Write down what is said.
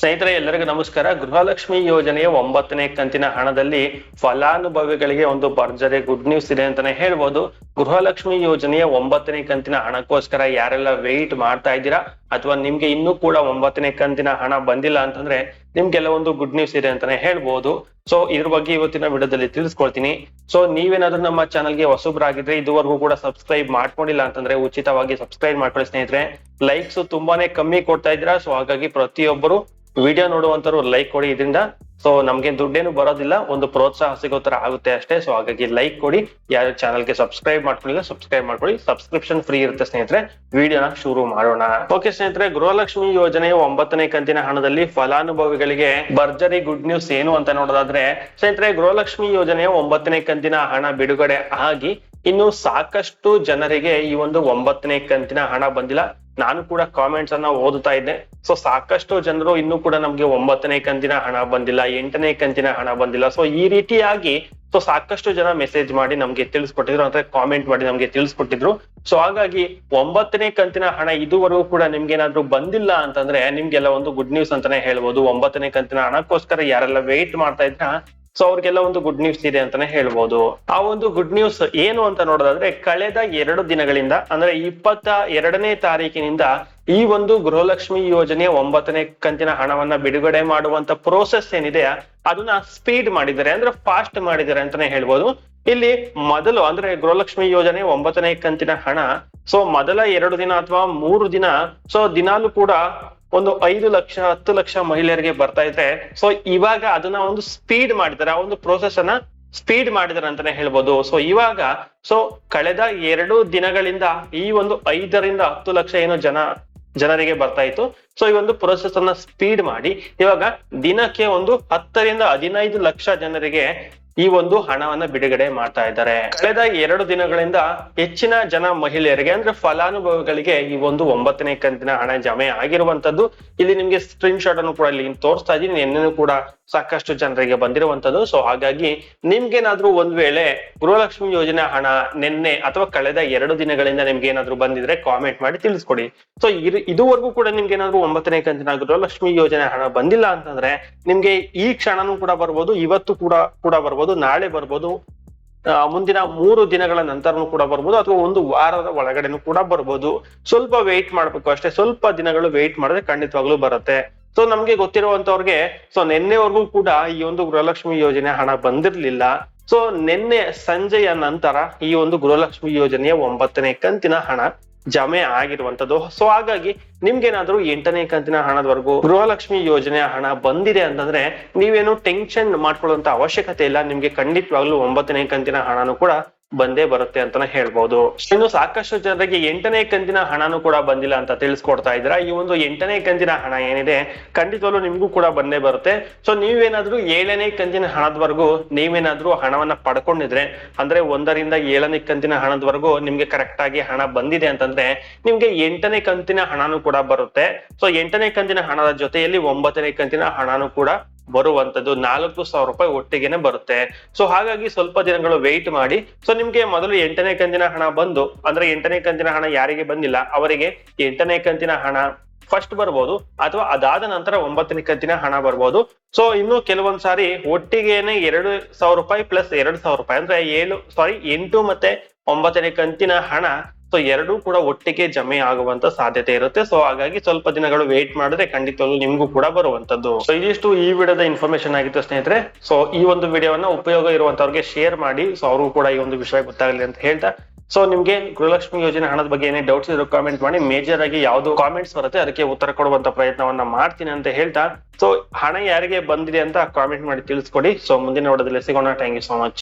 ಸ್ನೇಹಿತರೆ, ಎಲ್ಲರಿಗೂ ನಮಸ್ಕಾರ. ಗೃಹಲಕ್ಷ್ಮಿ ಯೋಜನೆಯ ಒಂಬತ್ತನೇ ಕಂತಿನ ಹಣದಲ್ಲಿ ಫಲಾನುಭವಿಗಳಿಗೆ ಒಂದು ಭರ್ಜರಿ ಗುಡ್ ನ್ಯೂಸ್ ಇದೆ ಅಂತಾನೆ ಹೇಳ್ಬೋದು. ಗೃಹಲಕ್ಷ್ಮಿ ಯೋಜನೆಯ ಒಂಬತ್ತನೇ ಕಂತಿನ ಹಣಕ್ಕೋಸ್ಕರ ಯಾರೆಲ್ಲ ವೆಯ್ಟ್ ಮಾಡ್ತಾ ಇದ್ದೀರಾ ಅಥವಾ ನಿಮ್ಗೆ ಇನ್ನೂ ಕೂಡ ಒಂಬತ್ತನೇ ಕಂತಿನ ಹಣ ಬಂದಿಲ್ಲ ಅಂತಂದ್ರೆ ನಿಮ್ಗೆಲ್ಲ ಒಂದು ಗುಡ್ ನ್ಯೂಸ್ ಇದೆ ಅಂತಾನೆ ಹೇಳ್ಬೋದು. ಸೊ ಇದ್ರ ಬಗ್ಗೆ ಇವತ್ತಿನ ವಿಡಿಯೋದಲ್ಲಿ ತಿಳಿಸ್ಕೊಳ್ತೀನಿ. ಸೊ ನೀವೇನಾದ್ರೂ ನಮ್ಮ ಚಾನಲ್ಗೆ ಹೊಸಬ್ರಾಗಿದ್ರೆ ಇದುವರೆಗೂ ಕೂಡ ಸಬ್ಸ್ಕ್ರೈಬ್ ಮಾಡ್ಕೊಂಡಿಲ್ಲ ಅಂತಂದ್ರೆ ಉಚಿತವಾಗಿ ಸಬ್ಸ್ಕ್ರೈಬ್ ಮಾಡ್ಕೊಳ್ಳಿ ಸ್ನೇಹಿತರೆ. ಲೈಕ್ಸ್ ತುಂಬಾನೇ ಕಮ್ಮಿ ಕೊಡ್ತಾ ಇದ್ರ ಸೊ ಹಾಗಾಗಿ ಪ್ರತಿಯೊಬ್ಬರು ವಿಡಿಯೋ ನೋಡುವಂತರು ಲೈಕ್ ಕೊಡಿ. ಇದರಿಂದ ಸೊ ನಮ್ಗೆ ದುಡ್ಡೇನು ಬರೋದಿಲ್ಲ, ಒಂದು ಪ್ರೋತ್ಸಾಹ ಸಿಗೋ ತರ ಆಗುತ್ತೆ ಅಷ್ಟೇ. ಸೊ ಹಾಗಾಗಿ ಲೈಕ್ ಕೊಡಿ. ಯಾರು ಚಾನಲ್ಗೆ ಸಬ್ಸ್ಕ್ರೈಬ್ ಮಾಡ್ಕೊಳ್ಳಿ ಸಬ್ಸ್ಕ್ರೈಬ್ ಮಾಡ್ಕೊಳ್ಳಿ. ಸಬ್ಸ್ಕ್ರಿಪ್ಷನ್ ಫ್ರೀ ಇರುತ್ತೆ, ಸ್ನೇಹಿತರೆ. ವಿಡಿಯೋನ ಶುರು ಮಾಡೋಣ. ಓಕೆ ಸ್ನೇಹಿತರೆ, ಗೃಹಲಕ್ಷ್ಮಿ ಯೋಜನೆ ಒಂಬತ್ತನೇ ಕಂತಿನ ಹಣದಲ್ಲಿ ಫಲಾನುಭವಿಗಳಿಗೆ ಭರ್ಜರಿ ಗುಡ್ ನ್ಯೂಸ್ ಏನು ಅಂತ ನೋಡೋದಾದ್ರೆ, ಸ್ನೇಹಿತರೆ, ಗೃಹಲಕ್ಷ್ಮಿ ಯೋಜನೆಯ ಒಂಬತ್ತನೇ ಕಂತಿನ ಹಣ ಬಿಡುಗಡೆ ಆಗಿ ಇನ್ನು ಸಾಕಷ್ಟು ಜನರಿಗೆ ಈ ಒಂದು ಒಂಬತ್ತನೇ ಕಂತಿನ ಹಣ ಬಂದಿಲ್ಲ. ನಾನು ಕೂಡ ಕಾಮೆಂಟ್ಸ್ ಅನ್ನ ಓದುತ್ತಾ ಇದ್ದೆ. ಸೊ ಸಾಕಷ್ಟು ಜನರು ಇನ್ನೂ ಕೂಡ ನಮ್ಗೆ ಒಂಬತ್ತನೇ ಕಂತಿನ ಹಣ ಬಂದಿಲ್ಲ, ಎಂಟನೇ ಕಂತಿನ ಹಣ ಬಂದಿಲ್ಲ. ಸೊ ಈ ರೀತಿಯಾಗಿ ಸೊ ಸಾಕಷ್ಟು ಜನ ಮೆಸೇಜ್ ಮಾಡಿ ನಮ್ಗೆ ತಿಳಿಸ್ಕೊಟ್ಟಿದ್ರು. ಅಂದ್ರೆ ಕಾಮೆಂಟ್ ಮಾಡಿ ನಮ್ಗೆ ತಿಳಿಸ್ಕೊಟ್ಟಿದ್ರು. ಸೊ ಹಾಗಾಗಿ ಒಂಬತ್ತನೇ ಕಂತಿನ ಹಣ ಇದುವರೆಗೂ ಕೂಡ ನಿಮ್ಗೆ ಏನಾದ್ರು ಬಂದಿಲ್ಲ ಅಂತಂದ್ರೆ, ನಿಮ್ಗೆಲ್ಲ ಒಂದು ಗುಡ್ ನ್ಯೂಸ್ ಅಂತಾನೆ ಹೇಳ್ಬೋದು. ಒಂಬತ್ತನೇ ಕಂತಿನ ಹಣಕ್ಕೋಸ್ಕರ ಯಾರೆಲ್ಲ ವೆಯ್ಟ್ ಮಾಡ್ತಾ ಇದ್ರ ಸೊ ಅವ್ರಿಗೆಲ್ಲ ಒಂದು ಗುಡ್ ನ್ಯೂಸ್ ಇದೆ ಅಂತಾನೆ ಹೇಳ್ಬೋದು. ಆ ಒಂದು ಗುಡ್ ನ್ಯೂಸ್ ಏನು ಅಂತ ನೋಡೋದಾದ್ರೆ, ಕಳೆದ ಎರಡು ದಿನಗಳಿಂದ, ಅಂದ್ರೆ ಇಪ್ಪತ್ತ ಎರಡನೇ ತಾರೀಕಿನಿಂದ ಈ ಒಂದು ಗೃಹಲಕ್ಷ್ಮಿ ಯೋಜನೆಯ ಒಂಬತ್ತನೇ ಕಂತಿನ ಹಣವನ್ನ ಬಿಡುಗಡೆ ಮಾಡುವಂತ ಪ್ರೋಸೆಸ್ ಏನಿದೆ, ಅದನ್ನ ಸ್ಪೀಡ್ ಮಾಡಿದ್ದಾರೆ, ಅಂದ್ರೆ ಫಾಸ್ಟ್ ಮಾಡಿದ್ದಾರೆ ಅಂತಾನೆ ಹೇಳ್ಬೋದು. ಇಲ್ಲಿ ಮೊದಲು, ಅಂದ್ರೆ ಗೃಹಲಕ್ಷ್ಮಿ ಯೋಜನೆ ಒಂಬತ್ತನೇ ಕಂತಿನ ಹಣ ಸೊ ಮೊದಲ ಎರಡು ದಿನ ಅಥವಾ ಮೂರು ದಿನ ಸೊ ದಿನಾಲು ಕೂಡ ಒಂದು ಐದು ಲಕ್ಷ, ಹತ್ತು ಲಕ್ಷ ಮಹಿಳೆಯರಿಗೆ ಬರ್ತಾ ಇದ್ರೆ ಸೊ ಇವಾಗ ಅದನ್ನ ಒಂದು ಸ್ಪೀಡ್ ಮಾಡಿದಾರೆ, ಆ ಒಂದು ಪ್ರೋಸೆಸ್ ಅನ್ನ ಸ್ಪೀಡ್ ಮಾಡಿದಾರೆ ಅಂತಾನೆ ಹೇಳ್ಬೋದು. ಸೊ ಇವಾಗ ಸೊ ಕಳೆದ ಎರಡು ದಿನಗಳಿಂದ, ಈ ಒಂದು ಐದರಿಂದ ಹತ್ತು ಲಕ್ಷ ಏನು ಜನ, ಜನರಿಗೆ ಬರ್ತಾ ಇತ್ತು. ಸೊ ಈ ಒಂದು ಪ್ರೊಸೆಸ್ ಅನ್ನ ಸ್ಪೀಡ್ ಮಾಡಿ, ಇವಾಗ ದಿನಕ್ಕೆ ಒಂದು ಹತ್ತರಿಂದ ಹದಿನೈದು ಲಕ್ಷ ಜನರಿಗೆ ಈ ಒಂದು ಹಣವನ್ನ ಬಿಡುಗಡೆ ಮಾಡ್ತಾ ಇದ್ದಾರೆ. ಕಳೆದ ಎರಡು ದಿನಗಳಿಂದ ಹೆಚ್ಚಿನ ಜನ ಮಹಿಳೆಯರಿಗೆ ಅಂದ್ರೆ ಫಲಾನುಭವಿಗಳಿಗೆ ಈ ಒಂದು ಒಂಬತ್ತನೇ ಕಂತಿನ ಹಣ ಜಮೆ ಆಗಿರುವಂತದ್ದು. ಇಲ್ಲಿ ನಿಮ್ಗೆ ಸ್ಕ್ರೀನ್ ಶಾಟ್ ಅನ್ನು ಕೂಡ ಇಲ್ಲಿ ತೋರಿಸ್ತಾ ಇದೀನಿ ನಿನ್ನೆನೂ ಕೂಡ ಸಾಕಷ್ಟು ಜನರಿಗೆ ಬಂದಿರುವಂತದ್ದು. ಸೊ ಹಾಗಾಗಿ ನಿಮ್ಗೇನಾದ್ರೂ ಒಂದ್ ವೇಳೆ ಗೃಹಲಕ್ಷ್ಮಿ ಯೋಜನೆ ಹಣ ನಿನ್ನೆ ಅಥವಾ ಕಳೆದ ಎರಡು ದಿನಗಳಿಂದ ನಿಮ್ಗೆ ಏನಾದ್ರು ಬಂದಿದ್ರೆ ಕಾಮೆಂಟ್ ಮಾಡಿ ತಿಳಿಸ್ಕೊಡಿ. ಸೊ ಇದುವರೆಗೂ ಕೂಡ ನಿಮ್ಗೆ ಏನಾದ್ರು ಒಂಬತ್ತನೇ ಕಂತಿನ ಗೃಹಲಕ್ಷ್ಮಿ ಯೋಜನೆ ಹಣ ಬಂದಿಲ್ಲ ಅಂತಂದ್ರೆ ನಿಮ್ಗೆ ಈ ಕ್ಷಣನೂ ಕೂಡ ಬರ್ಬೋದು, ಇವತ್ತು ಕೂಡ ಕೂಡ ಬರ್ಬೋದು. ನಾಳೆ ಬರ್ಬೋದು ಮುಂದಿನ ಮೂರು ದಿನಗಳ ನಂತರನೂ ಕೂಡ ಬರ್ಬೋದು, ಅಥವಾ ಒಂದು ವಾರದ ಒಳಗಡೆನು ಕೂಡ ಬರ್ಬೋದು. ಸ್ವಲ್ಪ ವೆಯ್ಟ್ ಮಾಡ್ಬೇಕು ಅಷ್ಟೇ, ಸ್ವಲ್ಪ ದಿನಗಳು ವೆಯ್ಟ್ ಮಾಡಿದ್ರೆ ಖಂಡಿತವಾಗ್ಲೂ ಬರುತ್ತೆ. ಸೊ ನಮ್ಗೆ ಗೊತ್ತಿರುವಂತವ್ರಿಗೆ ಸೊ ನಿನ್ನೆವರೆಗೂ ಕೂಡ ಈ ಒಂದು ಗೃಹಲಕ್ಷ್ಮಿ ಯೋಜನೆ ಹಣ ಬಂದಿರ್ಲಿಲ್ಲ. ಸೊ ನಿನ್ನೆ ಸಂಜೆಯ ನಂತರ ಈ ಒಂದು ಗೃಹಲಕ್ಷ್ಮಿ ಯೋಜನೆಯ ಒಂಬತ್ತನೇ ಕಂತಿನ ಹಣ ಜಮೆ ಆಗಿರುವಂತದ್ದು. ಸೊ ಹಾಗಾಗಿ ನಿಮ್ಗೇನಾದ್ರೂ ಎಂಟನೇ ಕಂತಿನ ಹಣದವರೆಗೂ ಗೃಹಲಕ್ಷ್ಮಿ ಯೋಜನೆಯ ಹಣ ಬಂದಿದೆ ಅಂತಂದ್ರೆ ನೀವೇನು ಟೆನ್ಷನ್ ಮಾಡ್ಕೊಳ್ಳುವಂತ ಅವಶ್ಯಕತೆ ಇಲ್ಲ. ನಿಮ್ಗೆ ಖಂಡಿತವಾಗ್ಲೂ ಒಂಬತ್ತನೇ ಕಂತಿನ ಹಣನೂ ಕೂಡ ಬಂದೇ ಬರುತ್ತೆ ಅಂತಾನೆ ಹೇಳ್ಬಹುದು ಇನ್ನು ಸಾಕಷ್ಟು ಜನರಿಗೆ ಎಂಟನೇ ಕಂತಿನ ಹಣನೂ ಕೂಡ ಬಂದಿಲ್ಲ ಅಂತ ತಿಳಿಸ್ಕೊಡ್ತಾ ಇದ್ದೀರಾ. ಈ ಒಂದು ಎಂಟನೇ ಕಂತಿನ ಹಣ ಏನಿದೆ, ಖಂಡಿತವಾಗ್ಲೂ ನಿಮ್ಗೂ ಕೂಡ ಬಂದೇ ಬರುತ್ತೆ. ಸೊ ನೀವೇನಾದ್ರೂ ಏಳನೇ ಕಂತಿನ ಹಣದವರೆಗೂ ನೀವೇನಾದ್ರೂ ಹಣವನ್ನ ಪಡ್ಕೊಂಡಿದ್ರೆ, ಅಂದ್ರೆ ಒಂದರಿಂದ ಏಳನೇ ಕಂತಿನ ಹಣದವರೆಗೂ ನಿಮ್ಗೆ ಕರೆಕ್ಟ್ ಆಗಿ ಹಣ ಬಂದಿದೆ ಅಂತಂದ್ರೆ, ನಿಮ್ಗೆ ಎಂಟನೇ ಕಂತಿನ ಹಣನೂ ಕೂಡ ಬರುತ್ತೆ. ಸೊ ಎಂಟನೇ ಕಂತಿನ ಹಣದ ಜೊತೆಯಲ್ಲಿ ಒಂಬತ್ತನೇ ಕಂತಿನ ಹಣನೂ ಕೂಡ ಬರುವಂತದ್ದು ನಾಲ್ಕು ಸಾವಿರ ರೂಪಾಯಿ ಒಟ್ಟಿಗೆನೆ ಬರುತ್ತೆ. ಸೊ ಹಾಗಾಗಿ ಸ್ವಲ್ಪ ದಿನಗಳು ವೆಯ್ಟ್ ಮಾಡಿ. ಸೊ ನಿಮ್ಗೆ ಮೊದಲು ಎಂಟನೇ ಕಂತಿನ ಹಣ ಬಂದು, ಅಂದ್ರೆ ಎಂಟನೇ ಕಂತಿನ ಹಣ ಯಾರಿಗೆ ಬಂದಿಲ್ಲ, ಅವರಿಗೆ ಎಂಟನೇ ಕಂತಿನ ಹಣ ಫಸ್ಟ್ ಬರ್ಬೋದು, ಅಥವಾ ಅದಾದ ನಂತರ ಒಂಬತ್ತನೇ ಕಂತಿನ ಹಣ ಬರ್ಬೋದು. ಸೊ ಇನ್ನು ಕೆಲವೊಂದ್ ಸಾರಿ ಒಟ್ಟಿಗೆನೆ ಎರಡು ಸಾವಿರ ರೂಪಾಯಿ ಪ್ಲಸ್ ಎರಡು ಸಾವಿರ ರೂಪಾಯಿ, ಅಂದ್ರೆ ಏಳು ಸಾರಿ ಎಂಟು ಮತ್ತೆ ಒಂಬತ್ತನೇ ಕಂತಿನ ಹಣ ಸೊ ಎರಡೂ ಕೂಡ ಒಟ್ಟಿಗೆ ಜಮೆ ಆಗುವಂತ ಸಾಧ್ಯತೆ ಇರುತ್ತೆ. ಸೊ ಹಾಗಾಗಿ ಸ್ವಲ್ಪ ದಿನಗಳು ವೇಟ್ ಮಾಡಿದ್ರೆ ಖಂಡಿತವಾಗ್ಲೂ ನಿಮ್ಗೂ ಕೂಡ ಬರುವಂತದ್ದು. ಸೊ ಇದಿಷ್ಟು ಈ ವಿಡಿಯೋದ ಇನ್ಫಾರ್ಮೇಶನ್ ಆಗಿತ್ತು ಸ್ನೇಹಿತರೆ. ಸೊ ಈ ಒಂದು ವಿಡಿಯೋವನ್ನ ಉಪಯೋಗ ಇರುವಂತವ್ರಿಗೆ ಶೇರ್ ಮಾಡಿ. ಸೊ ಅವ್ರಿಗೂ ಕೂಡ ಈ ಒಂದು ವಿಷಯ ಗೊತ್ತಾಗಲಿ ಅಂತ ಹೇಳ್ತಾ. ಸೊ ನಿಮ್ಗೆ ಗೃಹಲಕ್ಷ್ಮಿ ಯೋಜನೆ ಹಣದ ಬಗ್ಗೆ ಏನೇ ಡೌಟ್ಸ್ ಇದ್ರು ಕಾಮೆಂಟ್ ಮಾಡಿ. ಮೇಜರ್ ಆಗಿ ಯಾವ್ದು ಕಾಮೆಂಟ್ಸ್ ಬರುತ್ತೆ ಅದಕ್ಕೆ ಉತ್ತರ ಕೊಡುವಂತ ಪ್ರಯತ್ನವನ್ನ ಮಾಡ್ತೀನಿ ಅಂತ ಹೇಳ್ತಾ. ಸೊ ಹಣ ಯಾರಿಗೆ ಬಂದಿದೆ ಅಂತ ಕಾಮೆಂಟ್ ಮಾಡಿ ತಿಳಿಸ್ಕೊಡಿ. ಸೊ ಮುಂದಿನ ನೋಡೋದಲ್ಲಿ ಸಿಗೋಣ. Thank you so much